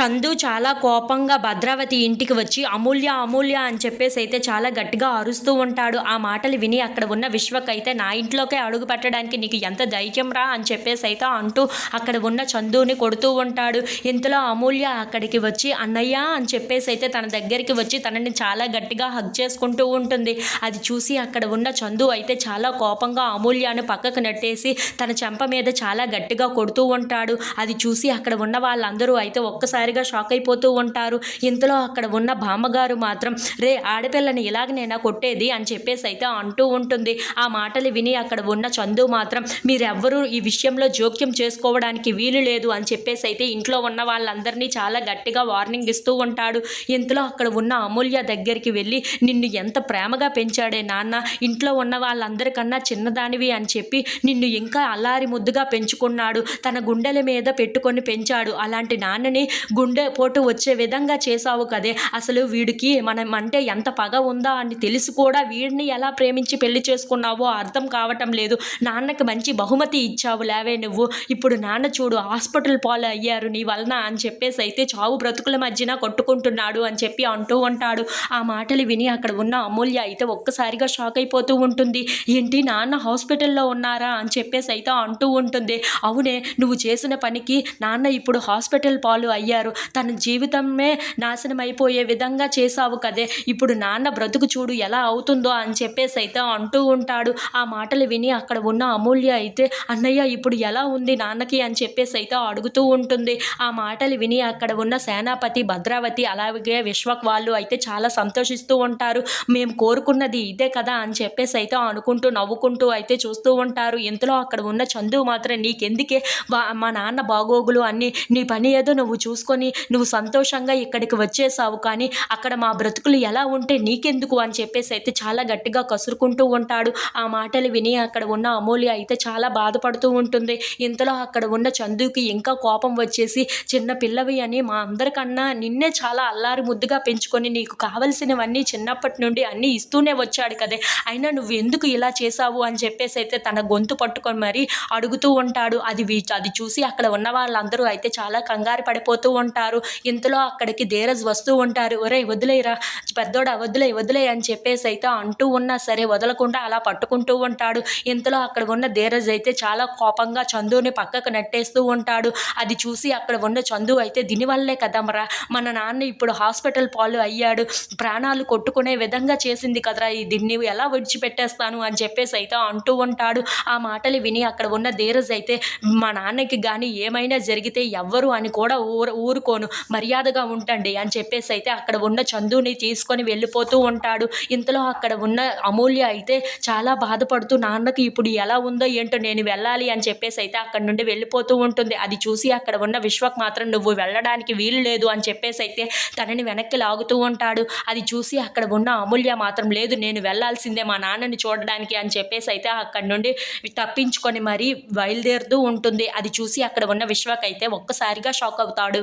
చందు చాలా కోపంగా భద్రావతి ఇంటికి వచ్చి అమూల్య అమూల్య అని చెప్పేసి అయితే చాలా గట్టిగా అరుస్తూ ఉంటాడు. ఆ మాటలు విని అక్కడ ఉన్న విశ్వక్ అయితే నా ఇంట్లోకే అడుగు పెట్టడానికి నీకు ఎంత ధైర్యం రా అని చెప్పేసి అయితే అంటూ అక్కడ ఉన్న చందుని కొడుతూ ఉంటాడు. ఇంతలో అమూల్య అక్కడికి వచ్చి అన్నయ్య అని చెప్పేసి అయితే తన దగ్గరికి వచ్చి తనని చాలా గట్టిగా హగ్ చేసుకుంటూ ఉంటుంది. అది చూసి అక్కడ ఉన్న చందు అయితే చాలా కోపంగా అమూల్యను పక్కకు నెట్టేసి తన చెంప మీద చాలా గట్టిగా కొడుతూ ఉంటాడు. అది చూసి అక్కడ ఉన్న వాళ్ళందరూ అయితే ఒక్కసారి ఒక్కసారిగా షాక్ అయిపోతూ ఉంటారు. ఇంతలో అక్కడ ఉన్న బామ్మగారు మాత్రం రే ఆడపిల్లని ఇలాగనేనా కొట్టేది? అని చెప్పేసి అయితే అంటూ ఉంటుంది. ఆ మాటలు విని అక్కడ ఉన్న చందు మాత్రం మీరెవ్వరూ ఈ విషయంలో జోక్యం చేసుకోవడానికి వీలు లేదు అని చెప్పేసి అయితే ఇంట్లో ఉన్న వాళ్ళందరినీ చాలా గట్టిగా వార్నింగ్ ఇస్తూ ఉంటాడు. ఇంతలో అక్కడ ఉన్న అమూల్య దగ్గరికి వెళ్ళి నిన్ను ఎంత ప్రేమగా పెంచాడే నాన్న? ఇంట్లో ఉన్న వాళ్ళందరికన్నా చిన్నదానివి అని చెప్పి నిన్ను ఇంకా అల్లారి ముద్దుగా పెంచుకున్నాడు. తన గుండెల మీద పెట్టుకొని పెంచాడు. అలాంటి నాన్నని గుండెపోటు వచ్చే విధంగా చేసావు కదే. అసలు వీడికి మనం అంటే ఎంత పగ ఉందా అని తెలిసి కూడా వీడిని ఎలా ప్రేమించి పెళ్ళి చేసుకున్నావో అర్థం కావటం లేదు. నాన్నకి మంచి బహుమతి ఇచ్చావు లేవే నువ్వు. ఇప్పుడు నాన్న చూడు హాస్పిటల్ పాలు అయ్యారు నీ వలన అని చెప్పేసి అయితే చావు బ్రతుకుల మధ్యన కొట్టుకుంటున్నాడు అని చెప్పి అంటూ ఉంటాడు. ఆ మాటలు విని అక్కడ ఉన్న అమూల్య అయితే ఒక్కసారిగా షాక్ అయిపోతూ ఉంటుంది. ఏంటి నాన్న హాస్పిటల్లో ఉన్నారా అని చెప్పేసి అయితే అంటూ ఉంటుంది. అవునే నువ్వు చేసిన పనికి నాన్న ఇప్పుడు హాస్పిటల్ పాలు అయ్యారు. తన జీవితమే నాశనం అయిపోయే విధంగా చేసావు కదే. ఇప్పుడు నాన్న బ్రతుకు చూడు ఎలా అవుతుందో అని చెప్పేసి అయితే అంటూ ఉంటాడు. ఆ మాటలు విని అక్కడ ఉన్న అమూల్య అయితే అన్నయ్య ఇప్పుడు ఎలా ఉంది నాన్నకి? అని చెప్పేసి అయితే అడుగుతూ ఉంటుంది. ఆ మాటలు విని అక్కడ ఉన్న సేనాపతి భద్రావతి అలాగే విశ్వక్ వాళ్ళు అయితే చాలా సంతోషిస్తూ ఉంటారు. మేము కోరుకున్నది ఇదే కదా అని చెప్పేసి అయితే అనుకుంటూ నవ్వుకుంటూ అయితే చూస్తూ ఉంటారు. ఇంతలో అక్కడ ఉన్న చందు మాత్రం నీకెందుకే? మా నాన్న బాగోగులు అన్ని నీ పని ఏదో నువ్వు చూసుకొని నువ్వు సంతోషంగా ఇక్కడికి వచ్చేసావు కానీ అక్కడ మా బ్రతుకులు ఎలా ఉంటే నీకెందుకు అని చెప్పేసి అయితే చాలా గట్టిగా కసురుకుంటూ ఉంటాడు. ఆ మాటలు విని అక్కడ ఉన్న అమూల్య అయితే చాలా బాధపడుతూ ఉంటుంది. ఇంతలో అక్కడ ఉన్న చందుకి ఇంకా కోపం వచ్చేసి చిన్న పిల్లవి అని మా అందరికన్నా నిన్నే చాలా అల్లారి ముద్దుగా పెంచుకొని నీకు కావలసినవన్నీ చిన్నప్పటి నుండి అన్నీ ఇస్తూనే వచ్చాడు కదే. అయినా నువ్వు ఎందుకు ఇలా చేసావు అని చెప్పేసి అయితే తన గొంతు పట్టుకొని మరీ అడుగుతూ ఉంటాడు. అది అది చూసి అక్కడ ఉన్న వాళ్ళందరూ అయితే చాలా కంగారు పడిపోతూ ఉంటారు. ఇంతలో అక్కడికి ధీరజ్ వస్తూ ఉంటారు. ఒరే వదిలేరా పెద్దోడా వదిలే వదిలే అని చెప్పేసి అయితే అంటూ ఉన్నా సరే వదలకుండా అలా పట్టుకుంటూ ఉంటాడు. ఇంతలో అక్కడ ఉన్న ధీరజ్ అయితే చాలా కోపంగా చందుని పక్కకు నెట్టేస్తూ ఉంటాడు. అది చూసి అక్కడ ఉన్న చందు అయితే దీనివల్లే కదమరా మన నాన్న ఇప్పుడు హాస్పిటల్ పాలు అయ్యాడు. ప్రాణాలు కొట్టుకునే విధంగా చేసింది కదరా ఈ దీన్ని. ఎలా విడిచిపెట్టేస్తాను? అని చెప్పేసి అయితే అంటూ ఉంటాడు. ఆ మాటలు విని అక్కడ ఉన్న ధీరజ్ అయితే మా నాన్నకి కానీ ఏమైనా జరిగితే ఎవ్వరు అని కూడా ఊరు ఊరుకోను మర్యాదగా ఉంటండి అని చెప్పేసి అయితే అక్కడ ఉన్న చందుని తీసుకొని వెళ్ళిపోతూ ఉంటాడు. ఇంతలో అక్కడ ఉన్న అమూల్య అయితే చాలా బాధపడుతూ నాన్నకి ఇప్పుడు ఎలా ఉందో ఏంటో నేను వెళ్ళాలి అని చెప్పేసి అయితే అక్కడ నుండి వెళ్ళిపోతూ ఉంటుంది. అది చూసి అక్కడ ఉన్న విశ్వక్ మాత్రం నువ్వు వెళ్ళడానికి వీలు లేదు అని చెప్పేసి అయితే తనని వెనక్కి లాగుతూ ఉంటాడు. అది చూసి అక్కడ ఉన్న అమూల్య మాత్రం లేదు నేను వెళ్ళాల్సిందే మా నాన్నని చూడడానికి అని చెప్పేసి అయితే అక్కడ నుండి తప్పించుకొని మరీ బయలుదేరుతూ ఉంటుంది. అది చూసి అక్కడ ఉన్న విశ్వక్ అయితే ఒక్కసారిగా షాక్ అవుతాడు.